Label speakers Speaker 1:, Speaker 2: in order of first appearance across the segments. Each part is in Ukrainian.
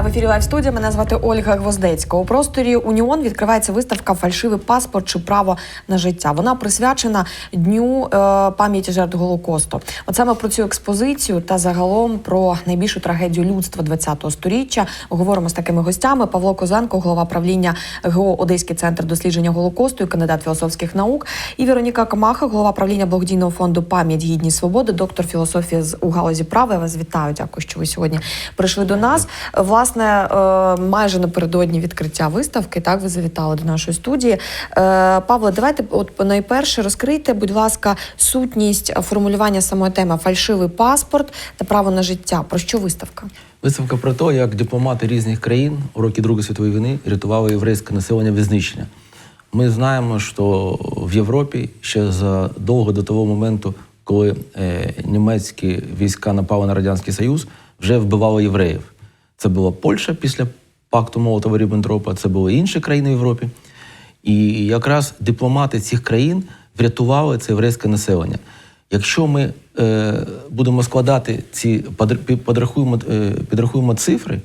Speaker 1: В ефірі Лайв студія. Мене звати Ольга Гвоздецька. У просторі Уніон відкривається виставка Фальшивий паспорт чи право на життя. Вона присвячена дню е, пам'яті жертв Голокосту. От саме про цю експозицію та загалом про найбільшу трагедію людства ХХ століття говоримо з такими гостями. Павло Козенко, голова правління ГО Одеський центр дослідження Голокосту і кандидат філософських наук, і Вероніка Камаха, голова правління благодійного фонду Пам'ять гідність свободи, доктор філософії з у галузі права. Я вас вітаю. Дякую, що ви сьогодні прийшли до нас. Власне, е, майже напередодні відкриття виставки. Так, ви завітали до нашої студії. Е, Павло, давайте от найперше розкрийте, будь ласка, сутність формулювання самої теми фальшивий паспорт та право на життя. Про що виставка?
Speaker 2: Виставка про те, як дипломати різних країн у роки Другої світової війни рятували єврейське населення від знищення. Ми знаємо, що в Європі ще задовго до того моменту, коли е, німецькі війська напали на Радянський Союз, вже вбивали євреїв. Це була Польща після пакту молотова ріббентропа це були інші країни в Європі. І якраз дипломати цих країн врятували це єврейське населення. Якщо ми е, будемо складати ці підрахуємо, е, підрахуємо цифри,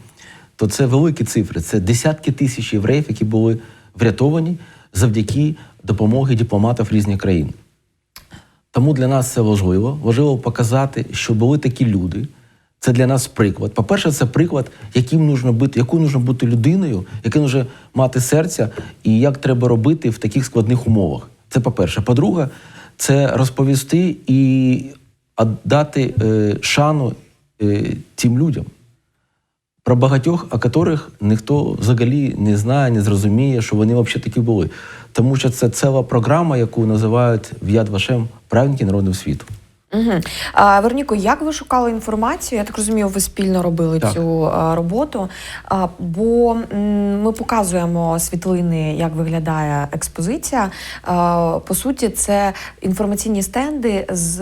Speaker 2: то це великі цифри. Це десятки тисяч євреїв, які були врятовані завдяки допомоги дипломатів різних країн. Тому для нас це важливо. Важливо показати, що були такі люди. Це для нас приклад. По-перше, це приклад, яким нужно бути, якою нужно бути людиною, яке нужно мати серця, і як треба робити в таких складних умовах. Це по-перше. По-друге, це розповісти і дати е, шану е, тим людям, про багатьох, о яких ніхто взагалі не знає, не зрозуміє, що вони взагалі такі були. Тому що це ціла програма, яку називають в Яд Вашем праведники народів світу.
Speaker 1: Угу. А, Вероніко, як ви шукали інформацію? Я так розумію, ви спільно робили
Speaker 2: Так.
Speaker 1: цю а, роботу. А, бо м, ми показуємо світлини, як виглядає експозиція. А, по суті, це інформаційні стенди з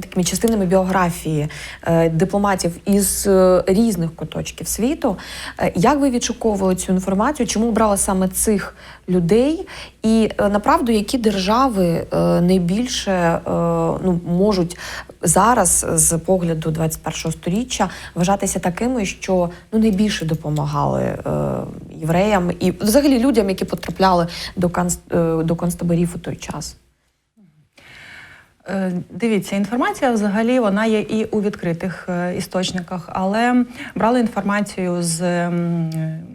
Speaker 1: такими частинами біографії е, дипломатів із е, різних куточків світу. Е, Як ви відшуковували цю інформацію? Чому обрали саме цих людей? І е, направду, які держави е, найбільше е, ну, можуть зараз з погляду 21 століття вважатися такими, що ну найбільше допомагали євреям і взагалі людям, які потрапляли до конц, е, до концтаборів у той час.
Speaker 3: Дивіться, інформація взагалі вона є і у відкритих істочниках, але брали інформацію з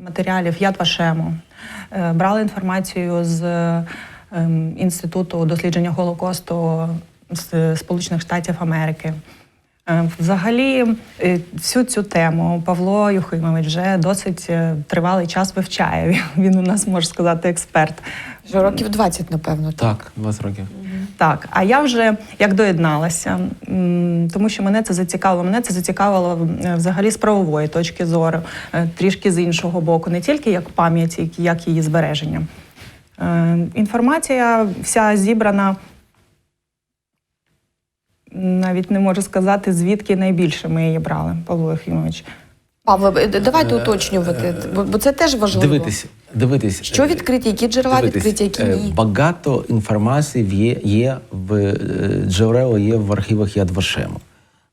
Speaker 3: матеріалів Яд Вашему, брали інформацію з ем, Інституту дослідження Голокосту з Сполучених Штатів Америки. Е, Взагалі, е, всю цю тему Павло Юхимович вже досить е, тривалий час вивчає. Він у нас може сказати експерт.
Speaker 1: Вже років 20, напевно.
Speaker 2: Так, 20 років.
Speaker 3: Так, а я вже як доєдналася, тому що мене це зацікавило. Мене це зацікавило взагалі з правової точки зору, е, трішки з іншого боку, не тільки як пам'яті, як її збереження. Е, Інформація вся зібрана. Навіть не можу сказати, звідки найбільше ми її брали, Павло Єфімович.
Speaker 1: Павло, е, давайте уточнювати, бо, бо це теж важливо.
Speaker 2: Дивитись, дивитись.
Speaker 1: Що
Speaker 2: е,
Speaker 1: відкриті, які джерела
Speaker 2: Дивитись,
Speaker 1: відкриті, які
Speaker 2: е,
Speaker 1: ні.
Speaker 2: Багато інформації є, є в е, джерела є в архівах Яд Вашему.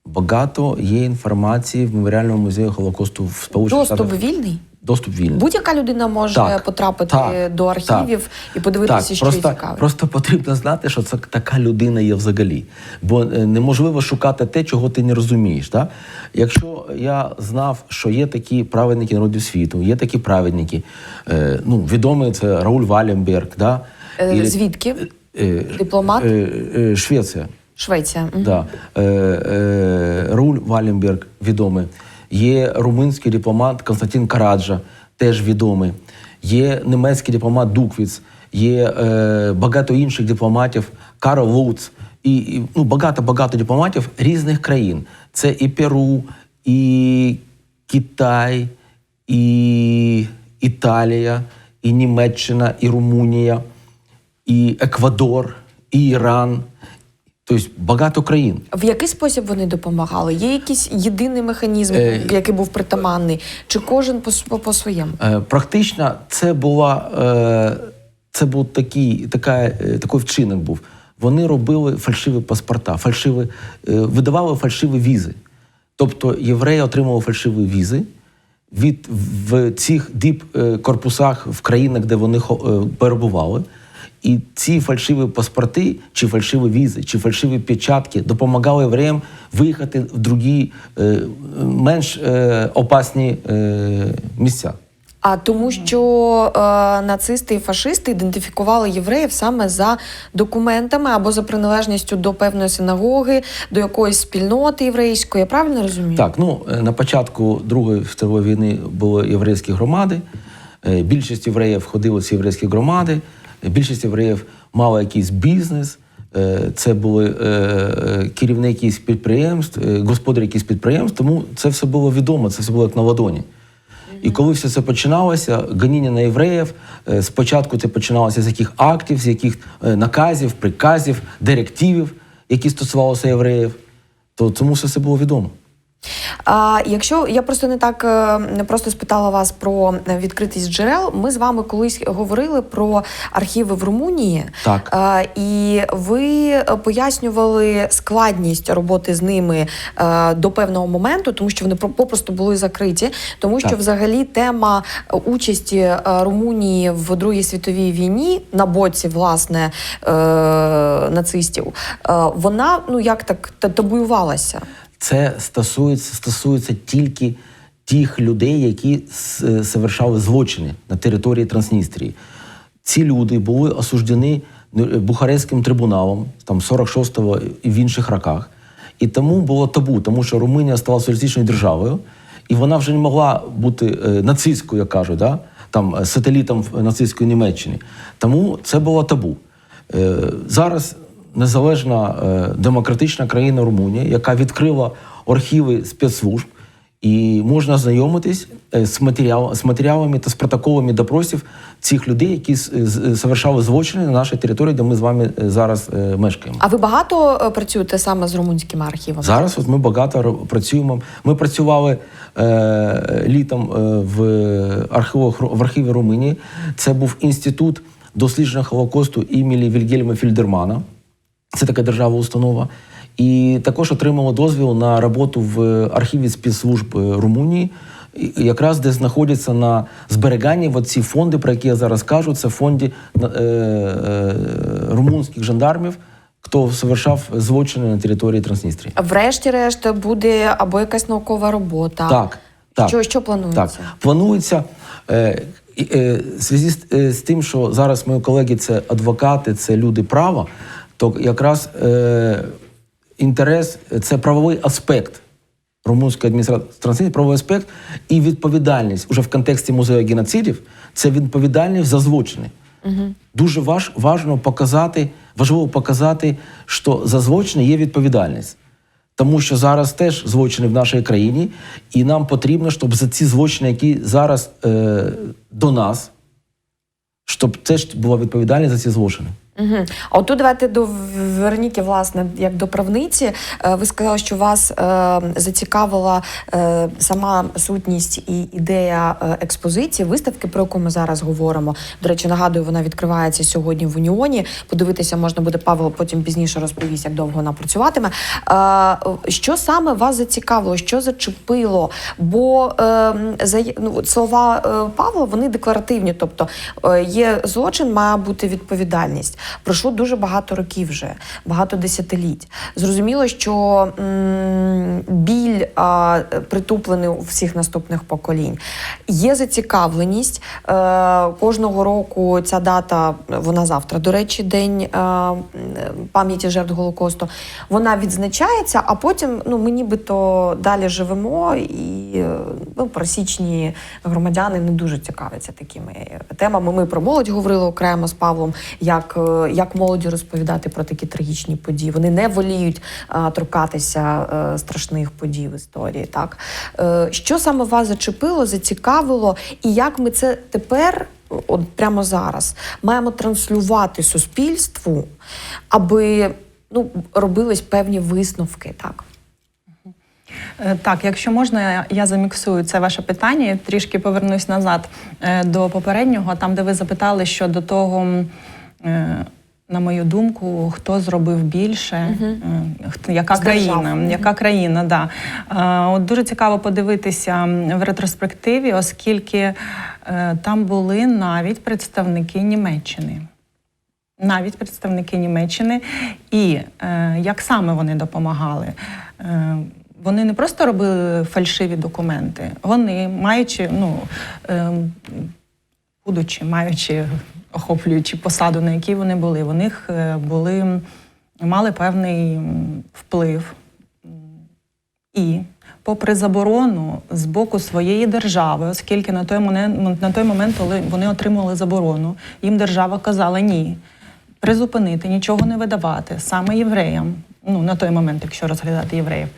Speaker 2: Багато є інформації в меморіальному музеї Голокосту в Сполучених
Speaker 1: Доступ вільний?
Speaker 2: Доступ вільний.
Speaker 1: Будь-яка людина може
Speaker 2: Так,
Speaker 1: потрапити
Speaker 2: так,
Speaker 1: до архівів і подивитися,
Speaker 2: так,
Speaker 1: що
Speaker 2: просто,
Speaker 1: їй цікавить.
Speaker 2: Просто потрібно знати, що це така людина є взагалі. Бо е, неможливо шукати те, чого ти не розумієш. Так? Якщо я знав, що є такі праведники народів світу, є такі праведники, е, ну, відомий це Рауль Валенберг, да?
Speaker 1: Е,
Speaker 2: І-
Speaker 1: звідки?
Speaker 2: Е,
Speaker 1: Дипломат?
Speaker 2: Е, е, Швеція.
Speaker 1: Швеція.
Speaker 2: Да. Е, е, Рауль Валенберг відомий. Є румунський дипломат Константин Караджа, теж відомий. Є німецький дипломат Дуквіц, є е, багато інших дипломатів, Карл Луц, і, і ну, багато-багато дипломатів різних країн. Це і Перу, і Китай, і Італія, і Німеччина, і Румунія, і Еквадор, і Іран. Тобто багато країн.
Speaker 1: В який спосіб вони допомагали? Є якийсь єдиний механізм,
Speaker 2: Е,
Speaker 1: який був притаманний, чи кожен по, по, своєму?
Speaker 2: Е, Практично це була е, це був такий, така, е, такий вчинок був. Вони робили фальшиві паспорта, фальшиві, е, видавали фальшиві візи. Тобто євреї отримували фальшиві візи, від в цих діп е, корпусах в країнах, де вони е, перебували. І ці фальшиві паспорти, чи фальшиві візи, чи фальшиві печатки допомагали євреям виїхати в другі е, менш е, опасні е, місця.
Speaker 1: А тому, що е, нацисти і фашисти ідентифікували євреїв саме за документами або за приналежністю до певної синагоги, до якоїсь спільноти єврейської. Я правильно розумію?
Speaker 2: Так, ну на початку Другої світової війни були єврейські громади. Більшість євреїв входили в ці єврейські громади. Більшість євреїв мала якийсь бізнес. Е, Це були е, е, керівники якихось підприємств, господарі якихось підприємств. Тому це все було відомо, це все було як на ладоні. І коли все це починалося, гоніння на євреїв, спочатку це починалося з яких актів, з яких наказів, приказів, директивів, які стосувалися євреїв, то тому все це було відомо.
Speaker 1: А якщо я просто не так не просто спитала вас про е, відкритість джерел, ми з вами колись говорили про архіви в Румунії.
Speaker 2: Так.
Speaker 1: А, і ви е, пояснювали складність роботи з ними е, до певного моменту, тому що вони попросту були закриті, тому що
Speaker 2: Так.
Speaker 1: взагалі тема участі Румунії в Другій світовій війні на боці власне е, нацистів, е, вона ну як так та- табуювалася.
Speaker 2: Це стосується, стосується тільки тих людей, які с- совершали злочини на території Трансністрії. Ці люди були осуждені е, Бухарестським трибуналом, там 46-го і в інших роках. І тому було табу, тому що Румунія стала соціалістичною державою, і вона вже не могла бути е, нацистською, як кажуть, да? там, е, сателітом нацистської Німеччини. Тому це було табу. Е, Зараз незалежна е, демократична країна Румунія, яка відкрила архіви спецслужб, і можна ознайомитись е, з, матеріал, з матеріалами та з протоколами допросів цих людей, які с- з- совершали злочини на нашій території, де ми з вами е, зараз е, мешкаємо.
Speaker 1: А ви багато е, працюєте саме з румунськими архівами?
Speaker 2: Зараз от ми багато працюємо. Ми працювали е, літом е, в архівах в архіві Румунії. Це був інститут дослідження Холокосту імені Вільгельма Фільдермана. Це така держава установа. І також отримали дозвіл на роботу в архіві спецслужб е, Румунії, якраз де знаходяться на зберіганні от ці фонди, про які я зараз кажу. Це фонди е, е, румунських жандармів, хто совершав злочини на території Трансністрії.
Speaker 1: Врешті-решт буде або якась наукова робота.
Speaker 2: Так, так.
Speaker 1: Що, що планується?
Speaker 2: Так, планується. Е, е, в зв'язку з, е, з тим, що зараз мої колеги це адвокати, це люди права, то якраз е, інтерес це правовий аспект румунської адміністрації, правовий аспект і відповідальність уже в контексті музею геноцидів це відповідальність за злочини. Дуже важ, важливо показати, важливо показати, що за злочини є відповідальність. Тому що зараз теж злочини в нашій країні, і нам потрібно, щоб за ці злочини, які зараз е, до нас, щоб теж була відповідальність за ці злочини.
Speaker 1: Угу. А отут давайте до Вероніки, власне, як до правниці. Е, Ви сказали, що вас е, зацікавила е, сама сутність і ідея експозиції, виставки, про яку ми зараз говоримо. До речі, нагадую, вона відкривається сьогодні в Уніоні. Подивитися можна буде Павло, потім пізніше розповість, як довго вона працюватиме. Що саме вас зацікавило, що зачепило? Бо ну, слова Павла вони декларативні, тобто є злочин, має бути відповідальність. Пройшло дуже багато років вже, багато десятиліть. Зрозуміло, що біль а, притуплений у всіх наступних поколінь. Є зацікавленість е, кожного року. Ця дата, вона завтра. До речі, день е, пам'яті жертв Голокосту. Вона відзначається, а потім ну ми нібито далі живемо, і е, ну, пересічні громадяни не дуже цікавляться такими темами. Ми про молодь говорили окремо з Павлом, як, е, як молоді розповідати про такі трагічні події. Вони не воліють торкатися е, страшних подій в історії. Так Е, що саме вас зачепило, зацікавило, і як ми це тепер? От прямо зараз маємо транслювати суспільству, аби ну робились певні висновки, так.
Speaker 3: Е, Так, якщо можна, я- заміксую це ваше питання. Трішки повернусь назад до попереднього, там, де ви запитали щодо того, на мою думку, хто зробив більше, е, хто- яка країна, яка країна, да. Е, От дуже цікаво подивитися в ретроспективі, оскільки е, там були навіть представники Німеччини. Навіть представники Німеччини, і е, як саме вони допомагали? Е, вони не просто робили фальшиві документи, вони, маючи, ну, е, будучи, маючи, охоплюючи посаду, на якій вони були, у них е, були, мали певний вплив. І, попри заборону з боку своєї держави, оскільки на той момент, на той момент, вони отримали заборону, їм держава казала ні, призупинити, нічого не видавати саме євреям. Ну, на той момент, якщо розглядати євреїв.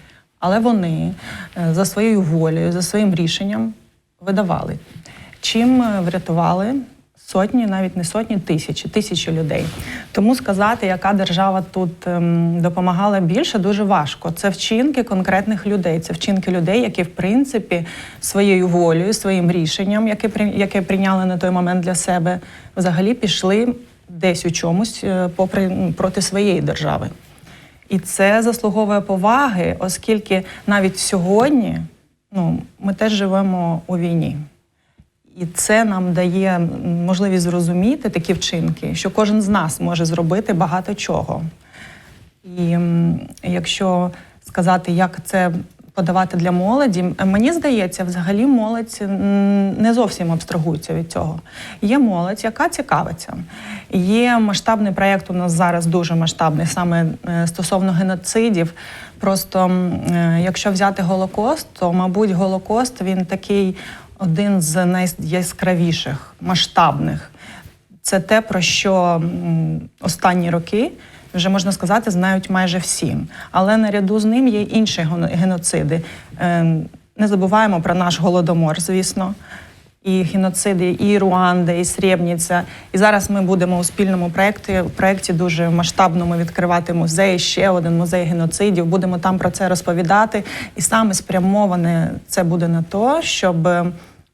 Speaker 3: Але вони е, за своєю волею, за своїм рішенням видавали. Чим е, врятували сотні, навіть не сотні, тисячі, тисячі людей. Тому сказати, яка держава тут ем, допомагала більше, дуже важко. Це вчинки конкретних людей. Це вчинки людей, які, в принципі, своєю волею, своїм рішенням, яке яке прийняли на той момент для себе, взагалі пішли десь у чомусь е, попри проти своєї держави. І це заслуговує поваги, оскільки навіть сьогодні ну, ми теж живемо у війні. І це нам дає можливість зрозуміти такі вчинки, що кожен з нас може зробити багато чого. І якщо сказати, як це подавати для молоді, мені здається, взагалі молодь не зовсім абстрагується від цього. Є молодь, яка цікавиться. Є масштабний проєкт у нас зараз дуже масштабний, саме е, стосовно геноцидів. Просто е, якщо взяти Голокост, то, мабуть, Голокост він такий один з найяскравіших, масштабних. Це те, про що останні роки вже можна сказати, знають майже всі. Але наряду з ним є інші гено- геноциди. Ем, Не забуваємо про наш голодомор, звісно. І геноциди, і Руанда, і Сребніця. І зараз ми будемо у спільному проєкті, проєкті дуже масштабному відкривати музей, ще один музей геноцидів. Будемо там про це розповідати. І саме спрямоване це буде на те, щоб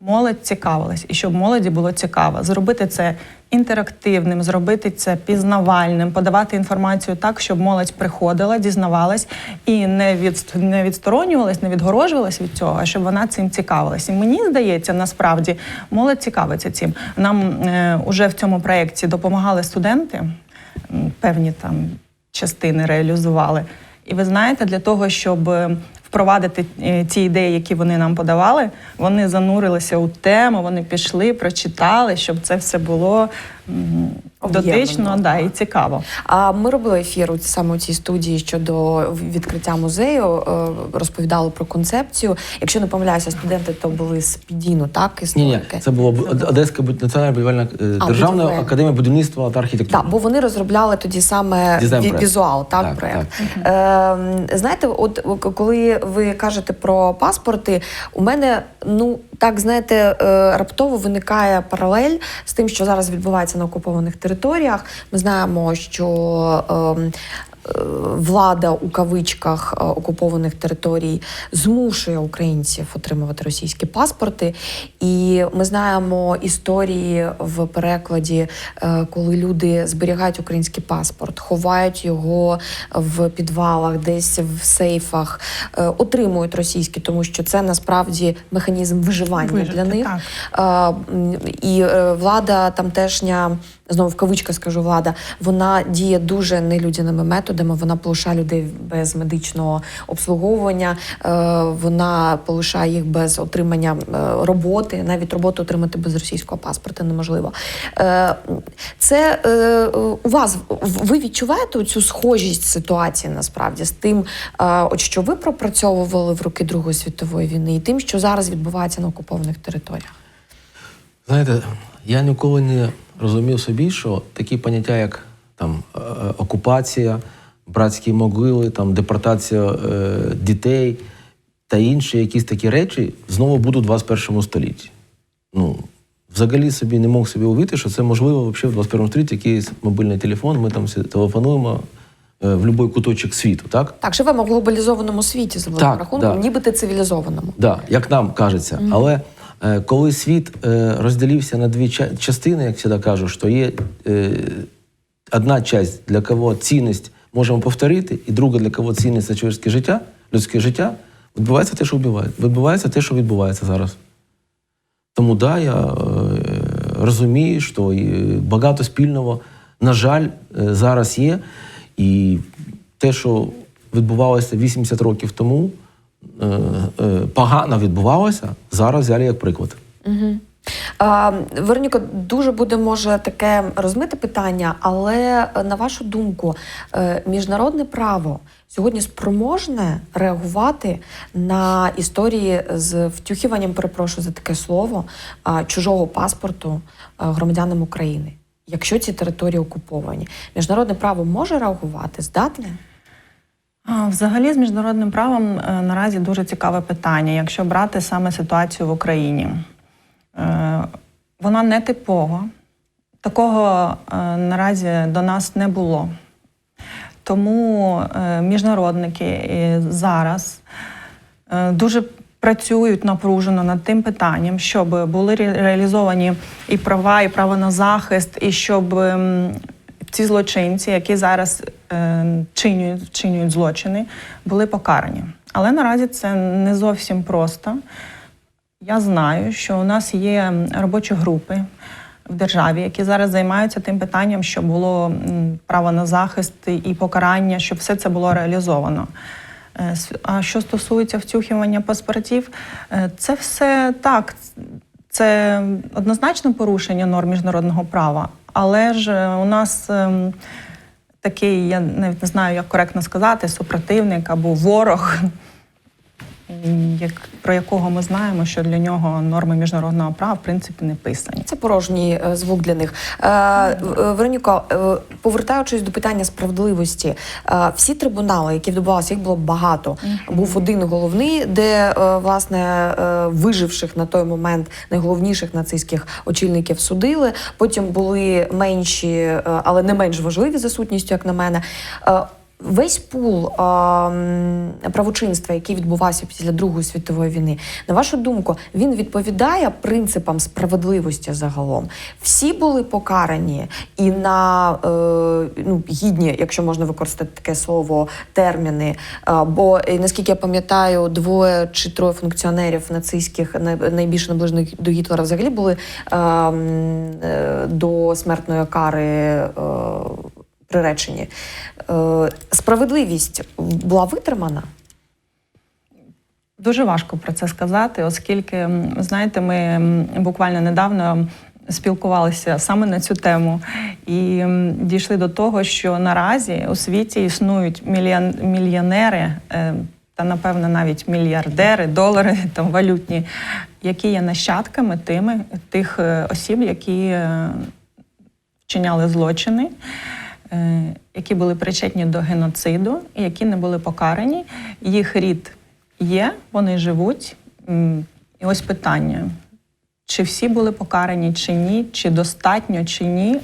Speaker 3: молодь цікавилась і щоб молоді було цікаво. Зробити це інтерактивним, зробити це пізнавальним, подавати інформацію так, щоб молодь приходила, дізнавалась і не від не відсторонювалась, не відгорожувалась від цього, а щоб вона цим цікавилась. І мені здається, насправді молодь цікавиться цим. Нам е, уже в цьому проєкті допомагали студенти, певні там частини реалізували. І ви знаєте, для того, щоб впровадити е, ці ідеї, які вони нам подавали, вони занурилися у тему, вони пішли, прочитали, щоб це все було. Дотично да, і цікаво.
Speaker 1: А ми робили ефір у- саме у цій студії щодо відкриття музею, е, розповідали про концепцію. Якщо не помиляюся, студенти то були з Підіну, так?
Speaker 2: Ні, ні, це було Одеська національна будівельна е, державна
Speaker 1: будівельна.
Speaker 2: академія будівництва та архітектури.
Speaker 1: Так, бо вони розробляли тоді саме візуал, так,
Speaker 2: Так,
Speaker 1: проект. Е, знаєте, от коли ви кажете про паспорти, у мене ну так знаєте, е, раптово виникає паралель з тим, що зараз відбувається на окупованих територіях. Ми знаємо, що ем, влада у кавичках е, окупованих територій змушує українців отримувати російські паспорти. І ми знаємо історії в перекладі, е, коли люди зберігають український паспорт, ховають його в підвалах, десь в сейфах, е, отримують російські, тому що це насправді механізм виживання
Speaker 3: Вижити,
Speaker 1: для них.
Speaker 3: так.
Speaker 1: І влада тамтешня, знову в кавичках скажу влада, вона діє дуже нелюдяними методами. Вона полишає людей без медичного обслуговування, е, вона полишає їх без отримання е, роботи. Навіть роботу отримати без російського паспорта неможливо. Е, Це у вас ви відчуваєте цю схожість ситуації насправді з тим, от що ви пропрацьовували в роки Другої світової війни, і тим, що зараз відбувається на окупованих територіях.
Speaker 2: Знаєте, я ніколи не розумів собі, що такі поняття, як там е, окупація, братські могили, там депортація е, дітей та інші якісь такі речі знову будуть у 21 столітті. Ну, взагалі собі не мог собі уявити, що це можливо взагалі в 21 столітті якийсь мобільний телефон, ми там всі телефонуємо е, в будь-який куточок світу, так?
Speaker 1: Так, живемо в глобалізованому світі з великим
Speaker 2: Так,
Speaker 1: рахунком,
Speaker 2: да.
Speaker 1: нібито цивілізованому.
Speaker 2: Да, як нам кажеться. Але е, коли світ е, розділився на дві частини, як завжди кажу, що є е, одна часть, для кого цінність можемо повторити, і друга для кого цінність це чоловічське життя, людське життя, відбувається те, що вбиває. Відбувається те, що відбувається зараз. Тому да, я е, розумію, що багато спільного, на жаль, е, зараз є. І те, що відбувалося 80 років тому, е, е, погано відбувалося, зараз взяли як приклад.
Speaker 1: Угу. А, Вероніко, дуже буде може таке розмите питання, але е, на вашу думку, е, міжнародне право сьогодні спроможне реагувати на історії з втюхуванням, перепрошую за таке слово, чужого паспорту громадянам України, якщо ці території окуповані. Міжнародне право може реагувати, здатне?
Speaker 3: Взагалі, з міжнародним правом е, наразі дуже цікаве питання, якщо брати саме ситуацію в Україні. Е, Вона не типова. Такого е, наразі до нас не було. Тому міжнародники зараз дуже працюють напружено над тим питанням, щоб були реалізовані і права, і право на захист, і щоб ці злочинці, які зараз е, чинюють, вчинюють злочини, були покарані. Але наразі це не зовсім просто. Я знаю, що у нас є робочі групи в державі, які зараз займаються тим питанням, щоб було право на захист і покарання, щоб все це було реалізовано. Е, А що стосується втюхування паспортів, е, це все так. Це однозначно порушення норм міжнародного права, але ж е, у нас ем, такий, я навіть не знаю, як коректно сказати, супротивник або ворог, як, про якого ми знаємо, що для нього норми міжнародного права в принципі не писані.
Speaker 1: Це порожній е, звук для них. Е, е, Вероніко, повертаючись до питання справедливості, всі трибунали, які відбувалися, їх було багато. Був один головний, де власне виживших на той момент найголовніших нацистських очільників судили. Потім були менші, але не менш важливі за сутністю, як на мене. Весь пул е, правочинства, який відбувався після Другої світової війни, на вашу думку, він відповідає принципам справедливості загалом. Всі були покарані і на е, ну, гідні, якщо можна використати таке слово, терміни. Е, бо е, наскільки я пам'ятаю, двоє чи троє функціонерів нацистських най- найбільш наближених до Гітлера взагалі були е, е, до смертної кари. Е, приречені. Е, справедливість була витримана.
Speaker 3: Дуже важко про це сказати, оскільки, знаєте, ми буквально недавно спілкувалися саме на цю тему і дійшли до того, що наразі у світі існують мільйон, мільйонери е, та, напевно, навіть мільярдери, долари там валютні, які є нащадками тими тих е, осіб, які вчиняли злочини, які були причетні до геноциду які не були покарані. Їх рід є, вони живуть. І ось питання: чи всі були покарані, чи ні, чи достатньо, чи ні.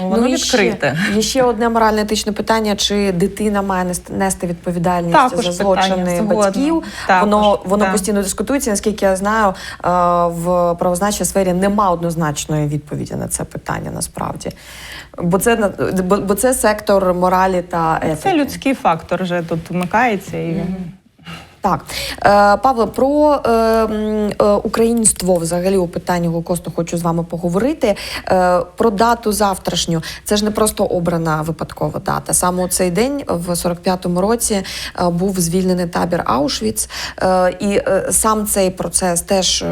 Speaker 3: Ну, воно
Speaker 1: і
Speaker 3: відкрите.
Speaker 1: Ще, є ще одне моральне етичне питання: чи дитина має нести- відповідальність
Speaker 3: Також
Speaker 1: за злочини батьків?
Speaker 3: Також,
Speaker 1: воно воно
Speaker 3: да.
Speaker 1: постійно дискутується. Наскільки я знаю, е, в правозначній сфері нема однозначної відповіді на це питання насправді. Бо це бо, бо це сектор моралі та етики.
Speaker 3: Це людський фактор вже тут вмикається. І...
Speaker 1: Так, е, Павло, про е, е, українство взагалі у питанні Голокосту хочу з вами поговорити. Про дату завтрашню. Це ж не просто обрана випадкова дата. Саме у цей день, в 45-му році, був звільнений табір Аушвіц. І сам цей процес теж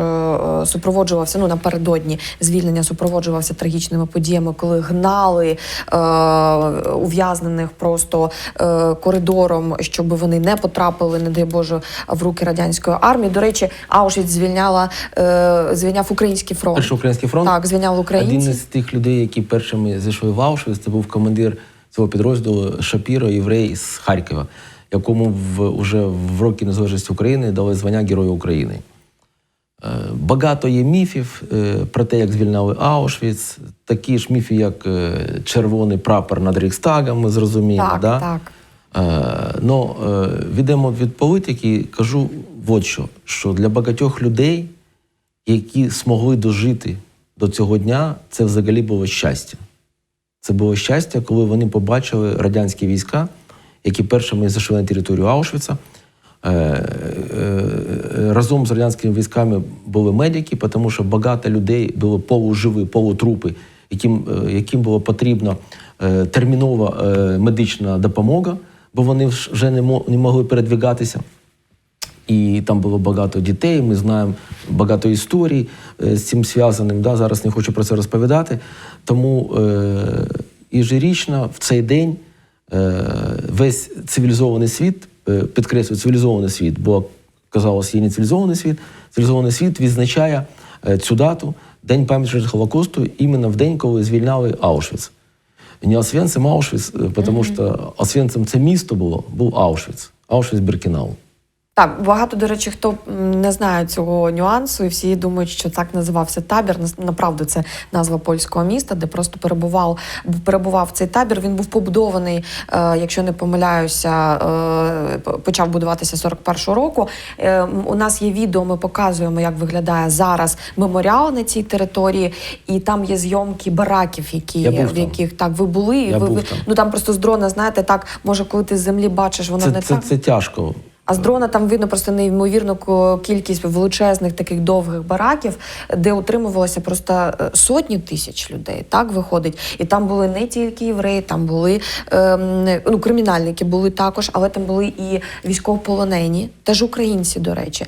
Speaker 1: супроводжувався. Ну напередодні звільнення супроводжувався трагічними подіями, коли гнали ув'язнених просто коридором, щоб вони не потрапили, не дай Боже, в руки радянської армії. До речі, Аушвіц звільняла е, звільняв український фронт.
Speaker 2: Перший український фронт.
Speaker 1: Так, звільняв
Speaker 2: Один із тих людей, які першими зайшли в Аушвіц, це був командир цього підрозділу Шапіро, єврей з Харкова, якому в, уже в роки незалежності України дали звання Героя України. Е, Багато є міфів е, про те, як звільняли Аушвіц, такі ж міфи, як червоний прапор над Рейхстагом, ми зрозуміємо.
Speaker 1: Так,
Speaker 2: да?
Speaker 1: так.
Speaker 2: Е, Ну, е, відемо від політики, кажу от що, що для багатьох людей, які змогли дожити до цього дня, це взагалі було щастя. Це було щастя, коли вони побачили радянські війська, які першими зайшли на територію Аушвіца. Е, Разом з радянськими військами були медики, тому що багато людей було полуживі, полутрупи, яким, яким було потрібно е, термінова медична допомога, бо вони вже не не могли передвигатися. І там було багато дітей. Ми знаємо багато історій е, з цим зв'язаним. Да? Зараз не хочу про це розповідати. Тому е, ежерічно в цей день е, весь цивілізований світ, е, підкреслюю, цивілізований світ, бо казалось, є не цивілізований світ. Цивілізований світ відзначає е, цю дату, День пам'яті жертв Голокосту, іменно в день, коли звільняли Аушвіц. Не Освенцим, а Аушвіц, е, тому що Освенцим це місто було, був Аушвіц, Аушвіц-Біркінау.
Speaker 1: Так, багато, до речі, хто не знає цього нюансу, і всі думають, що так називався табір. Направду, це назва польського міста, де просто перебував перебував цей табір. Він був побудований, е, якщо не помиляюся, е, почав будуватися 41-го року. Е, у нас є відео, ми показуємо, як виглядає зараз меморіал на цій території, і там є зйомки бараків, які
Speaker 2: Я був
Speaker 1: в
Speaker 2: там.
Speaker 1: яких так ви були.
Speaker 2: Я
Speaker 1: ви,
Speaker 2: був
Speaker 1: ви-
Speaker 2: там.
Speaker 1: ну там просто з дрона, знаєте, так може, коли ти з землі бачиш, воно
Speaker 2: Це,
Speaker 1: не
Speaker 2: це,
Speaker 1: так.
Speaker 2: це тяжко.
Speaker 1: А з дрона там видно просто неймовірну кількість величезних таких довгих бараків, де утримувалося просто е, сотні тисяч людей. Так виходить. І там були не тільки євреї, там були ем, ну, кримінальники були також, але там були і військовополонені, теж українці, до речі.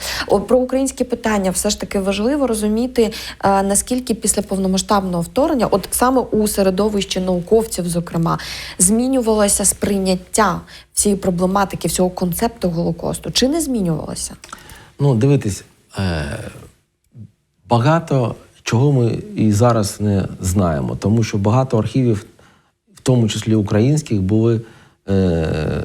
Speaker 1: Про українське питання все ж таки важливо розуміти, е, наскільки після повномасштабного вторгнення, от саме у середовищі науковців, зокрема, змінювалося сприйняття цієї проблематики, всього концепту Голокосту. Чи не змінювалося?
Speaker 2: Ну, дивитись, е, багато чого ми і зараз не знаємо, тому що багато архівів, в тому числі українських, були е,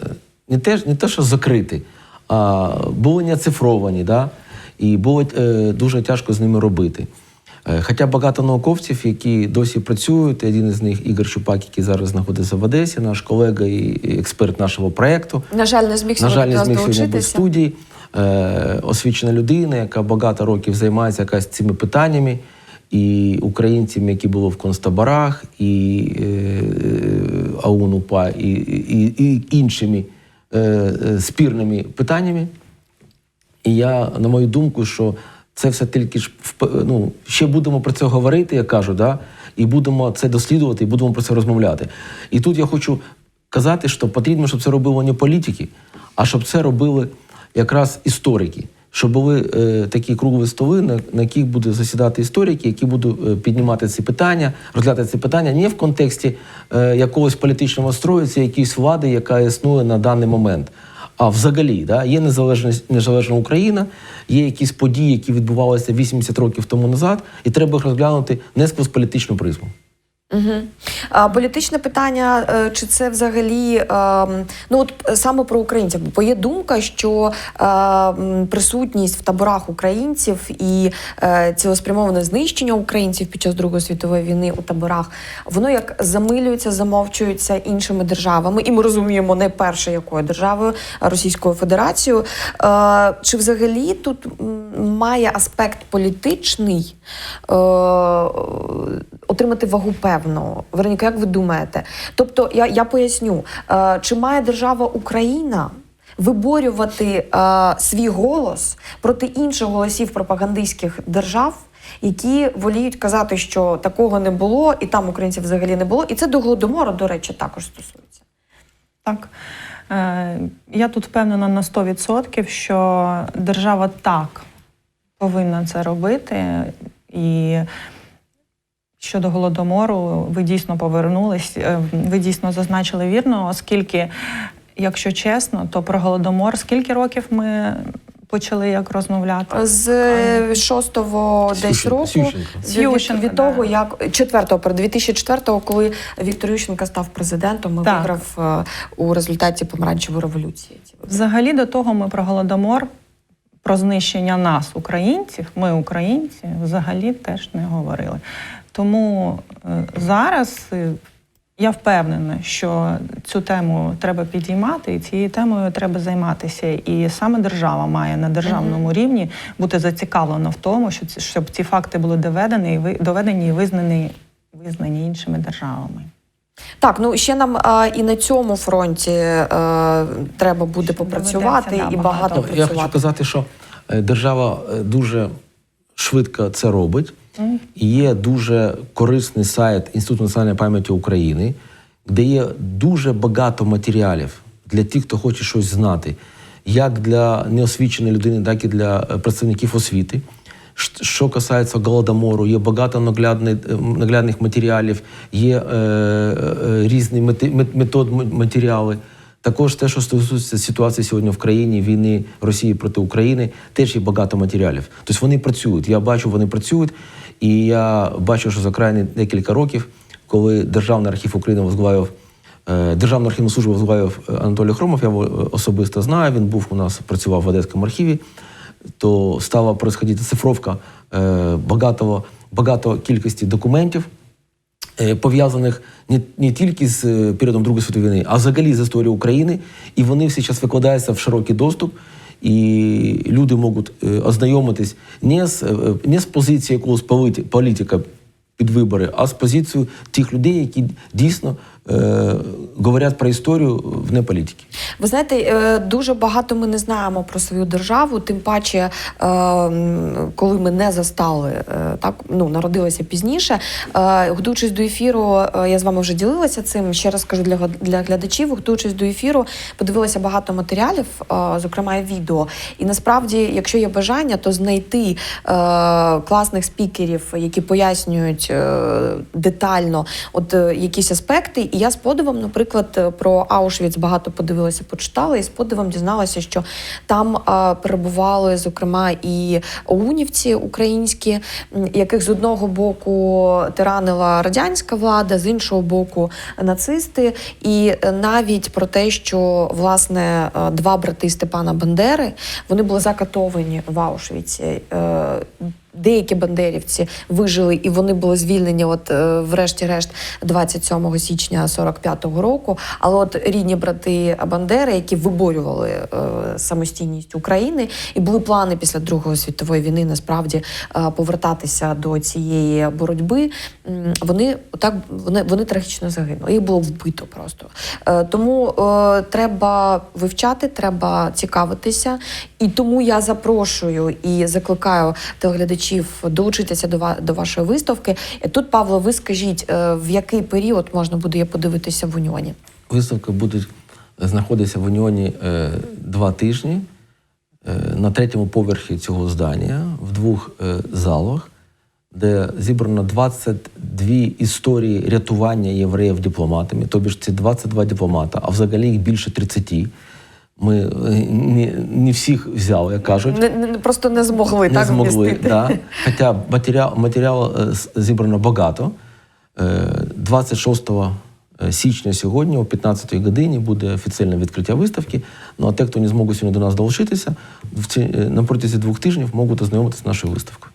Speaker 2: не, те, не те, що закриті, а були не оцифровані, да? і було е, дуже тяжко з ними робити. Е, Хоча багато науковців, які досі працюють, один із них Ігор Щупак, який зараз знаходиться в Одесі, наш колега і експерт нашого проєкту.
Speaker 1: На жаль, не зміг
Speaker 2: На жаль, не зміг сьогодні бути в студії. Е, освічена людина, яка багато років займається якась цими питаннями, і українцями, які були в концтаборах, і е, АУН-УПА, і, і, і іншими спірними питаннями. І я, на мою думку, що це все тільки ж ну, ще будемо про це говорити, я кажу, да? і будемо це дослідувати, і будемо про це розмовляти. І тут я хочу казати, що потрібно, щоб це робили не політики, а щоб це робили якраз історики. Щоб були е, такі круглі столи, на, на яких будуть засідати історики, які будуть е, піднімати ці питання, розглядати ці питання не в контексті е, якогось політичного строю, це якісь влади, яка існує на даний момент. А взагалі, да, є незалежність незалежна Україна, є якісь події, які відбувалися 80 років тому назад, і треба їх розглянути не сквозь політичну призму.
Speaker 1: Угу. А, політичне питання, е, чи це взагалі ем, ну от е, саме про українців? Бо є думка, що е, присутність в таборах українців і цілеспрямоване знищення українців під час Другої світової війни у таборах, воно як замилюється, замовчується іншими державами, і ми розуміємо не перше якою державою, Російською Федерацією. Чи взагалі тут має аспект політичний отримати вагу певну? Вероніка, як ви думаєте? Тобто, я, я поясню, е, чи має держава Україна? Виборювати е, свій голос проти інших голосів пропагандистських держав, які воліють казати, що такого не було, і там українців взагалі не було. І це до голодомору, до речі, також стосується.
Speaker 3: Так. Е, Я тут впевнена на 100%, що держава так повинна це робити. І щодо голодомору, ви дійсно повернулись, е, ви дійсно зазначили вірно, оскільки, якщо чесно, то про голодомор скільки років ми почали як розмовляти?
Speaker 1: З шостого десь року
Speaker 2: Сющенко.
Speaker 1: від, від, того,
Speaker 3: да.
Speaker 1: як четвертого, перед 2004-го, коли Віктор Ющенко став президентом, і
Speaker 3: Так.
Speaker 1: виграв е, у результаті помаранчевої революції.
Speaker 3: Взагалі до того ми про голодомор, про знищення нас, українців, ми українці, взагалі теж не говорили. Тому е, зараз е, я впевнена, що цю тему треба підіймати, і цією темою треба займатися. І саме держава має на державному рівні бути зацікавлена в тому, що ці- щоб ці факти були доведені і ви- доведені і визнані, визнані іншими державами.
Speaker 1: Так, ну ще нам а, і на цьому фронті е, треба буде попрацювати
Speaker 3: да,
Speaker 1: і
Speaker 3: багато.
Speaker 1: багато
Speaker 2: Ну, Я хочу
Speaker 1: працювати.
Speaker 2: казати, що держава дуже швидко це робить. Є дуже корисний сайт Інституту національної пам'яті України, де є дуже багато матеріалів для тих, хто хоче щось знати, як для неосвіченої людини, так і для е, представників освіти. Що касається голодомору, є багато наглядних, е, наглядних матеріалів, є е, е, різні мети, метод матеріали. Також те, що стосується ситуації сьогодні в країні, війни Росії проти України, теж є багато матеріалів. Тобто вони працюють. Я бачу, вони працюють, і я бачу, що за крайні декілька років, коли Державний архів України возглавив е, Державну архівну службу возглавив е, Анатолій Хромов, я його е, особисто знаю. Він був у нас, працював в Одеському архіві. То стала происходити цифровка е, багато, кількості документів пов'язаних не, не тільки з періодом Другої світової війни, а взагалі з історією України. І вони всі зараз викладаються в широкий доступ. І люди можуть е, ознайомитись не з, е, не з позиції якогось політика під вибори, а з позицією тих людей, які дійсно е, говорять про історію вне політики.
Speaker 1: Ви знаєте, е, дуже багато ми не знаємо про свою державу, тим паче, е, коли ми не застали так, ну народилися пізніше. Готуючись до ефіру, я з вами вже ділилася цим. Ще раз кажу для для глядачів. Готуючись до ефіру, подивилася багато матеріалів, зокрема і відео. І насправді, якщо є бажання, то знайти класних спікерів, які пояснюють детально от якісь аспекти. І я з подивом, наприклад, е, про Аушвіц багато подивилася, почитала, і з подивом дізналася, що там е, перебували, зокрема, і оунівці українські, яких з одного боку тиранила радянська влада, з іншого боку нацисти. І е, навіть про те, що власне е, два брати Степана Бандери вони були закатовані в Аушвіці. Деякі бандерівці вижили і вони були звільнені, от е, врешті-решт, 27 січня 45-го року. Але от рідні брати Бандери, які виборювали е, самостійність України, і були плани після Другої світової війни насправді е, повертатися до цієї боротьби. Вони так вони, вони трагічно загинули. Їх було вбито просто. Тому треба вивчати, треба цікавитися. І тому я запрошую і закликаю телеглядачів долучитися до, до вашої виставки. Е, Тут, Павло, ви скажіть, е, в який період можна буде подивитися в Уніоні?
Speaker 2: Виставки будуть знаходитися в Уніоні е, два тижні е, на третьому поверхі цього здання, в двох е, залах, де зібрано 22 історії рятування євреїв дипломатами, тобі ж це 22 дипломата, а взагалі їх більше 30. Ми е, не, не всіх взяли, як кажуть.
Speaker 1: Не, не- просто не змогли
Speaker 2: не
Speaker 1: так
Speaker 2: змогли.
Speaker 1: вмістити.
Speaker 2: Да. Хоча матеріал, матеріалу е, зібрано багато. Е, 26 січня сьогодні, о 15-й годині, буде офіційне відкриття виставки. Ну а те, хто не змогли сьогодні до нас долучитися, е, на протязі двох тижнів можуть ознайомитися з нашою виставкою.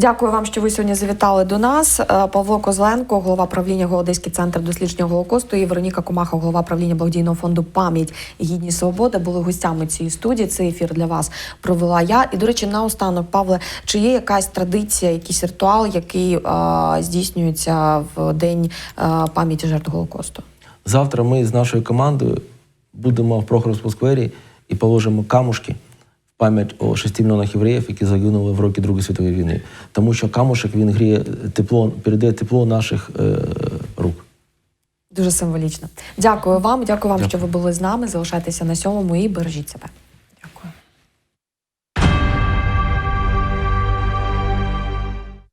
Speaker 1: Дякую вам, що ви сьогодні завітали до нас. Е, Павло Козленко, голова правління Голодейський центр дослідження Голокосту, і Вероніка Комаха, голова правління благодійного фонду Пам'ять і гідність свобода були гостями цієї студії. Цей ефір для вас провела я. І до речі, наостанок, Павле, чи є якась традиція, якийсь ритуал, який е, здійснюється в день е, пам'яті жертв Голокосту?
Speaker 2: Завтра ми з нашою командою будемо в Прохоровському сквері і положимо камушки пам'ять о 6 мільйонах євреїв, які загинули в роки Другої світової війни. Тому що камушек він гріє тепло, передає тепло наших е, рук.
Speaker 1: Дуже символічно. Дякую вам. Дякую вам,
Speaker 2: Дякую.
Speaker 1: що ви були з нами. Залишайтеся на сьомому і бережіть себе.